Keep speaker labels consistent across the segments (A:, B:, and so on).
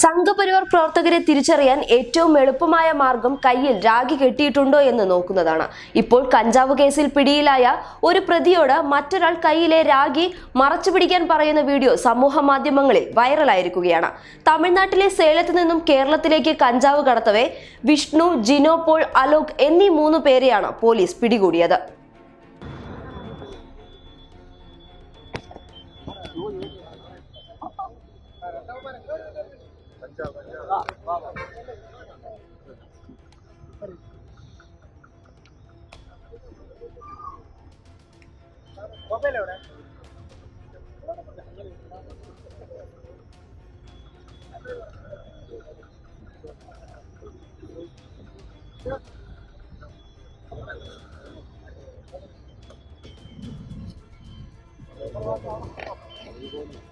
A: സംഘപരിവാർ പ്രവർത്തകരെ തിരിച്ചറിയാൻ ഏറ്റവും എളുപ്പമായ മാർഗം കയ്യിൽ രാഖി കെട്ടിയിട്ടുണ്ടോ എന്ന് നോക്കുന്നതാണ്. ഇപ്പോൾ കഞ്ചാവ് കേസിൽ പിടിയിലായ ഒരു പ്രതിയോട് മറ്റൊരാൾ കയ്യിലെ രാഖി മറച്ചു പിടിക്കാൻ പറയുന്ന വീഡിയോ സമൂഹ മാധ്യമങ്ങളിൽ വൈറലായിരിക്കുകയാണ്. തമിഴ്നാട്ടിലെ സേലത്ത് നിന്നും കേരളത്തിലേക്ക് കഞ്ചാവ് കടത്തവേ വിഷ്ണു ജിനോ പോൾ അലോക് എന്നീ മൂന്ന് പേരെയാണ് പോലീസ് പിടികൂടിയത്. ಮೊಬೈಲ್ ಅವರ Thank you.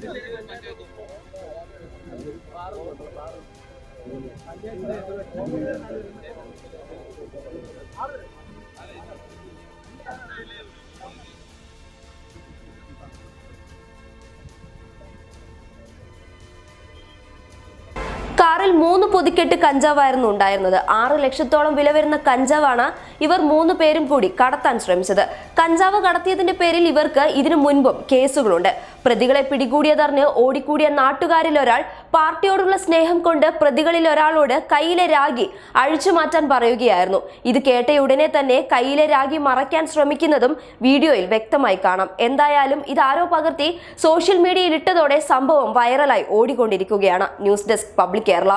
A: ¿Qué es? പൊതിക്കെട്ട് കഞ്ചാവായിരുന്നു ഉണ്ടായിരുന്നത്. ആറ് ലക്ഷത്തോളം വില വരുന്ന കഞ്ചാവാണ് ഇവർ മൂന്ന് പേരും കൂടി കടത്താൻ ശ്രമിച്ചത്. കഞ്ചാവ് കടത്തിയതിന്റെ പേരിൽ ഇവർക്ക് ഇതിനു മുൻപും കേസുകളുണ്ട്. പ്രതികളെ പിടികൂടിയതറിഞ്ഞ് ഓടിക്കൂടിയ നാട്ടുകാരിൽ ഒരാൾ പാർട്ടിയോടുള്ള സ്നേഹം കൊണ്ട് പ്രതികളിൽ ഒരാളോട് കയ്യിലെ രാഗി അഴിച്ചു മാറ്റാൻ പറയുകയായിരുന്നു. ഇത് കേട്ടയുടനെ തന്നെ കയ്യിലെ രാഗി മറയ്ക്കാൻ ശ്രമിക്കുന്നതും വീഡിയോയിൽ വ്യക്തമായി കാണാം. എന്തായാലും ഇത് ആരോ പകർത്തി സോഷ്യൽ മീഡിയയിൽ ഇട്ടതോടെ സംഭവം വൈറലായി ഓടിക്കൊണ്ടിരിക്കുകയാണ്. News desk public Kerala.